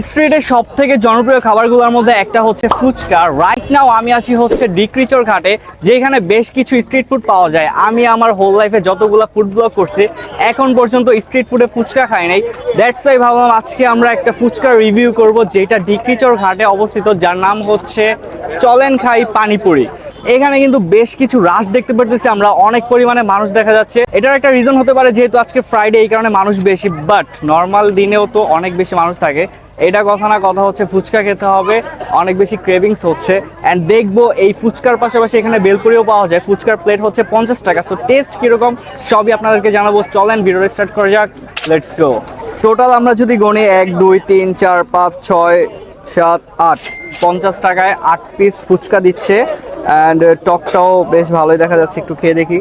স্ট্রিটের সব থেকে জনপ্রিয় খাবারগুলোর মধ্যে একটা হচ্ছে ফুচকা। রাইট নাও আমি আছি হচ্ছে ডিক্রিচর ঘাটে, যেখানে বেশ কিছু স্ট্রিট ফুড পাওয়া যায়। আমি আমার হোল লাইফে যতগুলো ফুড ব্লগ করছি, এখন পর্যন্ত স্ট্রিট ফুডে ফুচকা খাই নাই। দ্যাটস আই ভাবলাম আজকে আমরা একটা ফুচকা রিভিউ করব, যেটা ডিক্রিচর ঘাটে অবস্থিত, যার নাম হচ্ছে চলেন খাই পানিপুরি। এখানে কিন্তু বেশ কিছু রাশ দেখতে পারতেছি আমরা। অনেক পরিমাণে মানুষ দেখা যাচ্ছে। এটার একটা রিজন হতে পারে যেহেতু আজকে ফ্রাইডে এই কারণে মানুষ বেশি বাট নর্মাল দিনেও তো অনেক বেশি মানুষ থাকে। এটা কথা না, কথা হচ্ছে ফুচকা খেতে হবে। অনেক বেশি ক্রেভিংস হচ্ছে। অ্যান্ড দেখব এই ফুচকার পাশাপাশি এখানে বেলপুরিও পাওয়া যায়। ফুচকার প্লেট হচ্ছে পঞ্চাশ টাকা। সো টেস্ট কীরকম, সবই আপনাদেরকে জানাব। চলেন ভিডিওটা স্টার্ট করা যাক। লেটস গো টোটাল আমরা যদি গণি, এক, দুই, তিন, চার, পাঁচ, ছয়, সাত, আট। পঞ্চাশ টাকায় আট পিস ফুচকা দিচ্ছে। অ্যান্ড টকটাও বেশ ভালোই দেখা যাচ্ছে, একটু খেয়ে দেখি।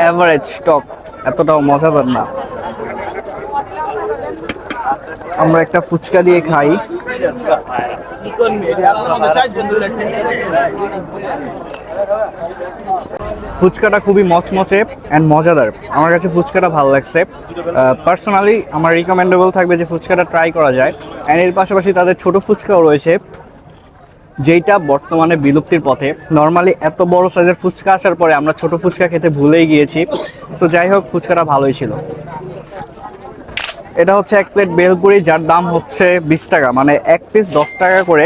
অ্যাভারেজ টক, এতটাও মজাদার না। আমরা একটা ফুচকা দিয়ে খাই। ফুচকাটা খুবই মচমচে অ্যান্ড মজাদার। আমার কাছে ফুচকাটা ভালো লাগছে। পার্সোনালি আমার রিকমেন্ডেবল থাকবে যে ফুচকাটা ট্রাই করা যায়। অ্যান্ড এর পাশাপাশি তাদের ছোট ফুচকাও রয়েছে। যেটা বর্তমানে বিলুপ্তির পথে। নর্মালি এত বড় সাইজের ফুচকা আসার পরে আমরা ছোট ফুচকা খেতে ভুলেই গিয়েছি। সো যাই হোক ফুচকাটা ভালোই ছিল। এটা হচ্ছে এক প্লেট বেলপুরি যার দাম হচ্ছে বিশ টাকা। মানে এক পিস দশ টাকা করে।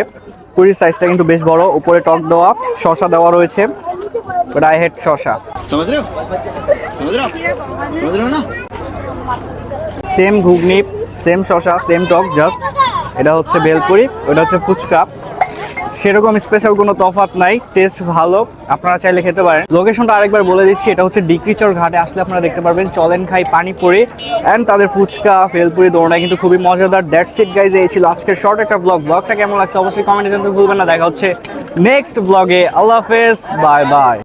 কুড়ির সাইজটা কিন্তু বেশ বড়। উপরে টক দেওয়া শশা দেওয়া রয়েছে। বাট হেড শশা সেম ঘুগনি সেম শশা সেম টক জাস্ট এটা হচ্ছে বেলপুরি ওটা হচ্ছে ফুচকা। সেরকম স্পেশাল কোনো তফাত নাই টেস্ট ভালো, আপনারা চাইলে খেতে পারেন। লোকেশনটা আরেকবার বলে দিচ্ছি, এটা হচ্ছে ডিক্রিচর ঘাটে আসলে আপনারা দেখতে পারবেন, চলেন খাই পানিপুরি অ্যান্ড তাদের ফুচকা, ফেলপুরি দৌড়ায় কিন্তু খুবই মজাদার। দ্যাটস ইট গাইজ এই ছিল আজকের শর্ট একটা ব্লগ ব্লগটা কেমন লাগছে অবশ্যই কমেন্টে জানতে ভুলবেন না। দেখা হচ্ছে নেক্সট ব্লগে আল্লাহ হাফেজ বাই বাই